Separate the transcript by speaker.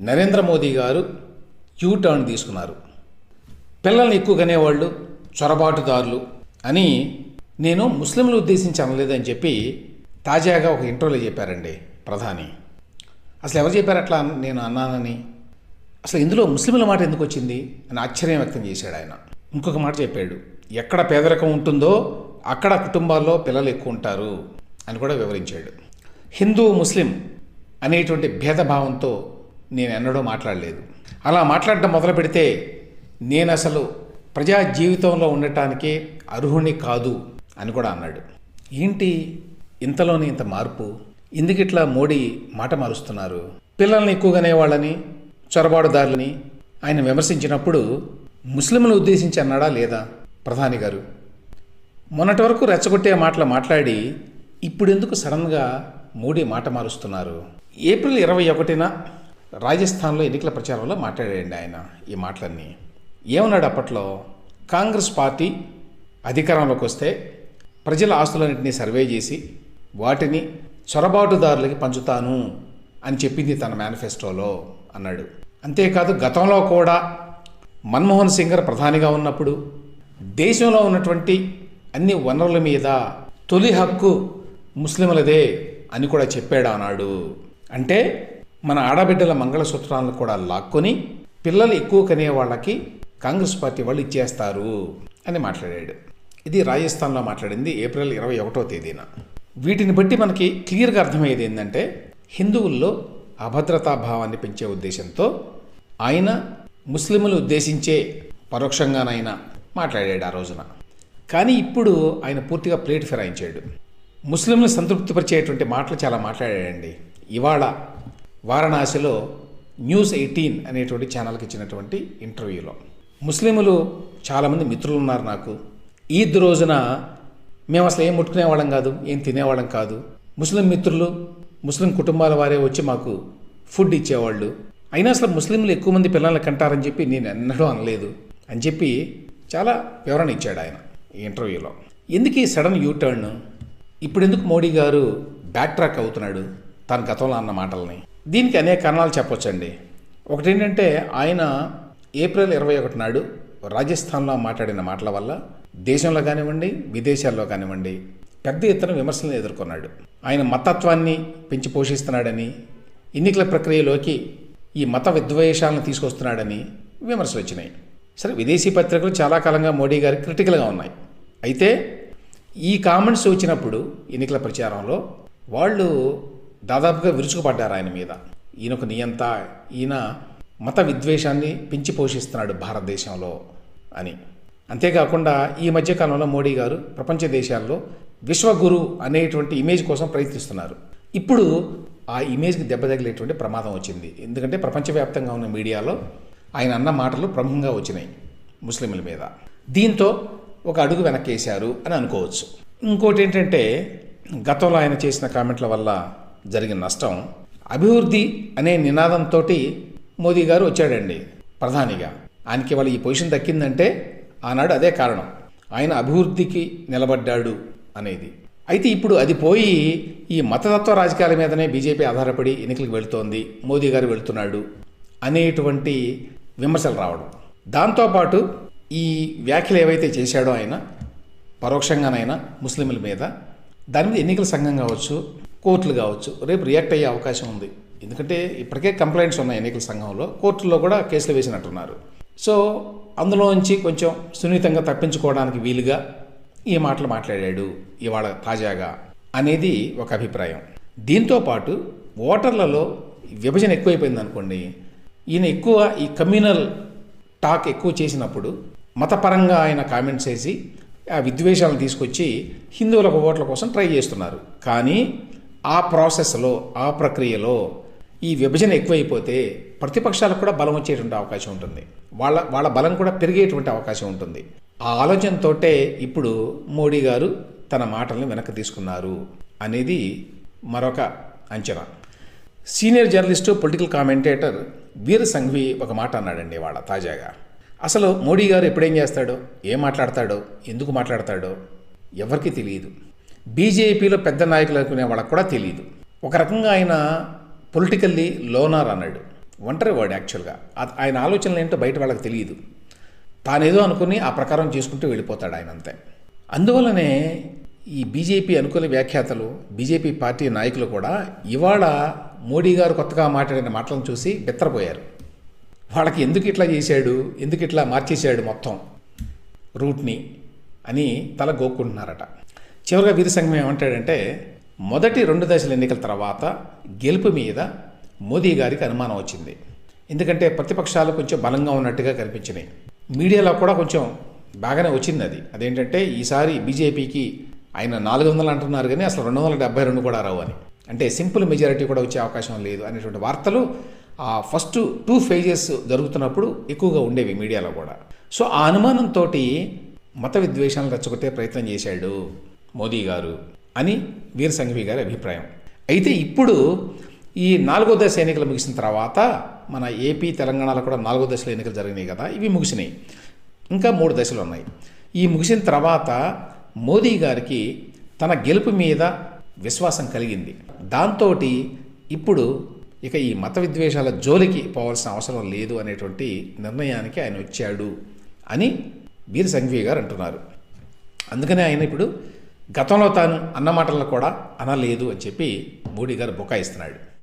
Speaker 1: నరేంద్ర మోదీ గారు you turn తీసుకున్నారు. పిల్లల్ని ఎక్కువ కనేవాళ్ళు చొరబాటుదారులు అని నేను ముస్లింలు ఉద్దేశించి అనలేదని చెప్పి తాజాగా ఒక ఇంటర్వ్యూలో చెప్పారండి ప్రధాని. అసలు ఎవరు చెప్పారు అట్లా నేను అన్నానని? అసలు ఇందులో ముస్లింల మాట ఎందుకు వచ్చింది అని ఆశ్చర్యం వ్యక్తం చేశాడు ఆయన. ఇంకొక మాట చెప్పాడు ఎక్కడ పేదరికం ఉంటుందో అక్కడ కుటుంబాల్లో పిల్లలు ఎక్కువ ఉంటారు అని కూడా వివరించాడు. హిందూ ముస్లిం అనేటువంటి భేదభావంతో నేను ఎన్నడూ మాట్లాడలేదు. అలా మాట్లాడడం మొదలు పెడితే నేను అసలు ప్రజా జీవితంలో ఉండటానికి అర్హుని కాదు అని కూడా అన్నాడు. ఏంటి ఇంతలోని ఇంత మార్పు? ఇందుకిట్లా మోడీ మాట మారుస్తున్నారు? పిల్లల్ని ఎక్కువగానే వాళ్ళని చొరబాటుదారులని ఆయన విమర్శించినప్పుడు ముస్లింలు ఉద్దేశించి అన్నాడా లేదా? ప్రధాని గారు మొన్నటి వరకు రెచ్చగొట్టే మాటలు మాట్లాడి ఇప్పుడెందుకు సడన్గా మోడీ మాట మారుస్తున్నారు? ఏప్రిల్ ఇరవై ఒకటిన రాజస్థాన్లో ఎన్నికల ప్రచారంలో మాట్లాడాడండి ఆయన ఈ మాటలన్నీ. ఏమన్నాడు అప్పట్లో? కాంగ్రెస్ పార్టీ అధికారంలోకి వస్తే ప్రజల ఆస్తులన్నింటినీ సర్వే చేసి వాటిని చొరబాటుదారులకి పంచుతాను అని చెప్పింది తన మేనిఫెస్టోలో అన్నాడు. అంతేకాదు గతంలో కూడా మన్మోహన్ సింగ్ గారు ప్రధానిగా ఉన్నప్పుడు దేశంలో ఉన్నటువంటి అన్ని వనరుల మీద తొలి హక్కు ముస్లింలదే అని కూడా చెప్పాడు అన్నాడు అంటే మన ఆడబిడ్డల మంగళసూత్రాలను కూడా లాక్కొని పిల్లలు ఎక్కువ కనే వాళ్ళకి కాంగ్రెస్ పార్టీ వాళ్ళు ఇచ్చేస్తారు అని మాట్లాడాడు. ఇది రాజస్థాన్లో మాట్లాడింది ఏప్రిల్ ఇరవై ఒకటో తేదీన. వీటిని బట్టి మనకి క్లియర్గా అర్థమయ్యేది ఏంటంటే హిందువుల్లో అభద్రతా భావాన్ని పెంచే ఉద్దేశంతో ఆయన ముస్లింలు ఉద్దేశించే పరోక్షంగానైనా మాట్లాడాడు ఆ రోజున. కానీ ఇప్పుడు ఆయన పూర్తిగా ప్లేట్ ఫిరాయించాడు. ముస్లింలు సంతృప్తిపరిచేటువంటి మాటలు చాలా మాట్లాడాడండి. ఇవాళ వారణాసిలో న్యూస్ ఎయిటీన్ అనేటువంటి ఛానల్కి ఇచ్చినటువంటి ఇంటర్వ్యూలో ముస్లింలు చాలామంది మిత్రులు ఉన్నారు నాకు. ఈద్ రోజున మేము అసలు ఏం ముట్టుకునేవాళ్ళం కాదు ఏం తినేవాళ్ళం కాదు. ముస్లిం మిత్రులు ముస్లిం కుటుంబాల వారే వచ్చి మాకు ఫుడ్ ఇచ్చేవాళ్ళు. అయినా అసలు ముస్లింలు ఎక్కువ మంది పిల్లల్ని కంటారని చెప్పి నేను ఎన్నడూ అనలేదు అని చెప్పి చాలా వివరణ ఇచ్చాడు ఆయన ఈ ఇంటర్వ్యూలో ఎందుకు ఈ సడన్ యూ టర్న్ ఇప్పుడు ఎందుకు మోడీ గారు బ్యాక్ ట్రాక్ అవుతున్నాడు తన గతంలో అన్న మాటల్ని? దీనికి అనేక కారణాలు చెప్పొచ్చండి. ఒకటి ఏంటంటే ఆయన ఏప్రిల్ ఇరవై ఒకటి నాడు రాజస్థాన్లో మాట్లాడిన మాటల వల్ల దేశంలో కానివ్వండి విదేశాల్లో కానివ్వండి పెద్ద ఎత్తున విమర్శలను ఎదుర్కొన్నాడు. ఆయన మతత్వాన్ని పెంచి పోషిస్తున్నాడని ఎన్నికల ప్రక్రియలోకి ఈ మత విద్వేషాలను తీసుకొస్తున్నాడని విమర్శలు వచ్చినాయి. సరే విదేశీ పత్రికలు చాలా కాలంగా మోడీ గారి క్రిటికల్గా ఉన్నాయి. అయితే ఈ కామెంట్స్ వచ్చినప్పుడు ఎన్నికల ప్రచారంలో వాళ్ళు దాదాపుగా విరుచుకుపడ్డారు ఆయన మీద. ఈయన ఒక నియంత ఈయన మత విద్వేషాన్ని పెంచి పోషిస్తున్నాడు భారతదేశంలో అని. అంతేకాకుండా ఈ మధ్యకాలంలో మోడీ గారు ప్రపంచ దేశాల్లో విశ్వగురు అనేటువంటి ఇమేజ్ కోసం ప్రయత్నిస్తున్నారు. ఇప్పుడు ఆ ఇమేజ్కి దెబ్బ తగిలేటువంటి ప్రమాదం వచ్చింది. ఎందుకంటే ప్రపంచవ్యాప్తంగా ఉన్న మీడియాలో ఆయన అన్న మాటలు ప్రముఖంగా వచ్చినాయి ముస్లింల మీద. దీంతో ఒక అడుగు వెనక్కేశారు అని అనుకోవచ్చు. ఇంకోటి ఏంటంటే గతంలో ఆయన చేసిన కామెంట్ల వల్ల జరిగిన నష్టం అభివృద్ధి అనే నినాదంతో మోదీ గారు వచ్చాడండి ప్రధానిగా. ఆయనకి వాళ్ళ ఈ పొజిషన్ దక్కిందంటే ఆనాడు అదే కారణం. ఆయన అభివృద్ధికి నిలబడ్డాడు అనేది. అయితే ఇప్పుడు అది పోయి ఈ మతతత్వ రాజకీయాల మీదనే బీజేపీ ఆధారపడి ఎన్నికలకు వెళుతోంది మోదీ గారు వెళుతున్నాడు అనేటువంటి విమర్శలు రావడం. దాంతోపాటు ఈ వ్యాఖ్యలు ఏవైతే చేశాడో ఆయన పరోక్షంగానైనా ముస్లింల మీద దాని మీద ఎన్నికల సంఘం కావచ్చు కోర్టులు కావచ్చు రేపు రియాక్ట్ అయ్యే అవకాశం ఉంది. ఎందుకంటే ఇప్పటికే కంప్లైంట్స్ ఉన్నాయి ఎన్నికల సంఘంలో కోర్టుల్లో కూడా కేసులు వేసినట్టున్నారు. సో అందులోంచి కొంచెం సున్నితంగా తప్పించుకోవడానికి వీలుగా ఈ మాటలు మాట్లాడాడు ఇవాళ తాజాగా అనేది ఒక అభిప్రాయం. దీంతో పాటు ఓటర్లలో విభజన ఎక్కువైపోయింది అనుకోండి ఈయన ఎక్కువ ఈ కమ్యూనల్ టాక్ ఎక్కువ చేసినప్పుడు మతపరంగా ఆయన కామెంట్స్ చేసి ఆ విద్వేషాలను తీసుకొచ్చి హిందువులకు ఓట్ల కోసం ట్రై చేస్తున్నారు. కానీ ఆ ప్రాసెస్లో ఆ ప్రక్రియలో ఈ విభజన ఎక్కువైపోతే ప్రతిపక్షాలకు కూడా బలం వచ్చేటువంటి అవకాశం ఉంటుంది. వాళ్ళ వాళ్ళ బలం కూడా పెరిగేటువంటి అవకాశం ఉంటుంది. ఆ ఆలోచనతోటే ఇప్పుడు మోడీ గారు తన మాటలను వెనక్కి తీసుకున్నారు అనేది మరొక అంచనా. Senior journalist political commentator Veer Sanghvi ఒక మాట అన్నాడండి వాళ్ళ తాజాగా. అసలు మోడీ గారు ఎప్పుడేం చేస్తాడో? ఏం మాట్లాడతాడో? ఎందుకు మాట్లాడతాడో? ఎవరికీ తెలియదు. బీజేపీలో పెద్ద నాయకులు అనుకునే వాళ్ళకు కూడా తెలియదు ఒక రకంగా ఆయన పొలిటికల్లీ లోనార్ అన్నాడు. ఒంటరి వాడు యాక్చువల్గా. ఆయన ఆలోచనలు ఏంటో బయట వాళ్ళకి తెలియదు తానేదో అనుకుని ఆ ప్రకారం చేసుకుంటూ వెళ్ళిపోతాడు ఆయన అంతే. అందువల్లనే ఈ బీజేపీ అనుకూల వ్యాఖ్యాతలు బీజేపీ పార్టీ నాయకులు కూడా ఇవాళ మోడీ గారు కొత్తగా మాట్లాడిన మాటలను చూసి బెత్తరపోయారు. వాళ్ళకి ఎందుకు ఇట్లా చేశాడు? ఎందుకు ఇట్లా మార్చేశాడు మొత్తం రూట్ని అని తల గోక్కుంటున్నారట. చివరిగా వీరి సంఘం ఏమంటాడంటే మొదటి రెండు దశల ఎన్నికల తర్వాత గెలుపు మీద మోదీ గారికి అనుమానం వచ్చింది. ఎందుకంటే ప్రతిపక్షాలు కొంచెం బలంగా ఉన్నట్టుగా కనిపించినాయి. మీడియాలో కూడా కొంచెం బాగానే వచ్చింది అది. అదేంటంటే ఈసారి బీజేపీకి ఆయన నాలుగు వందలు అంటున్నారు కానీ అసలు రెండు వందల డెబ్బై రెండు కూడా రావు అని. అంటే సింపుల్ మెజారిటీ కూడా వచ్చే అవకాశం లేదు అనేటువంటి వార్తలు ఆ ఫస్ట్ టూ ఫేజెస్ జరుగుతున్నప్పుడు ఎక్కువగా ఉండేవి మీడియాలో కూడా. సో ఆ అనుమానంతో మత విద్వేషాలను రెచ్చగొట్టే ప్రయత్నం చేశాడు. మోదీ గారు అని వీర సంఘవి గారి అభిప్రాయం. అయితే ఇప్పుడు ఈ నాలుగో దశ ఎన్నికలు ముగిసిన తర్వాత మన ఏపీ తెలంగాణలో కూడా నాలుగో దశల ఎన్నికలు జరిగినాయి కదా ఇవి ముగిసినాయి. ఇంకా మూడు దశలు ఉన్నాయి. ఈ ముగిసిన తర్వాత మోదీ గారికి తన గెలుపు మీద విశ్వాసం కలిగింది. దాంతో ఇప్పుడు ఇక ఈ మత విద్వేషాల జోలికి పోవాల్సిన అవసరం లేదు అనేటువంటి నిర్ణయానికి ఆయన వచ్చాడు అని వీర సంఘవి గారు అంటున్నారు. అందుకనే ఆయన ఇప్పుడు గతంలో తాను అన్నమాటలను కూడా అనలేదు అని చెప్పి మోడీ గారు బుకాయిస్తున్నాడు.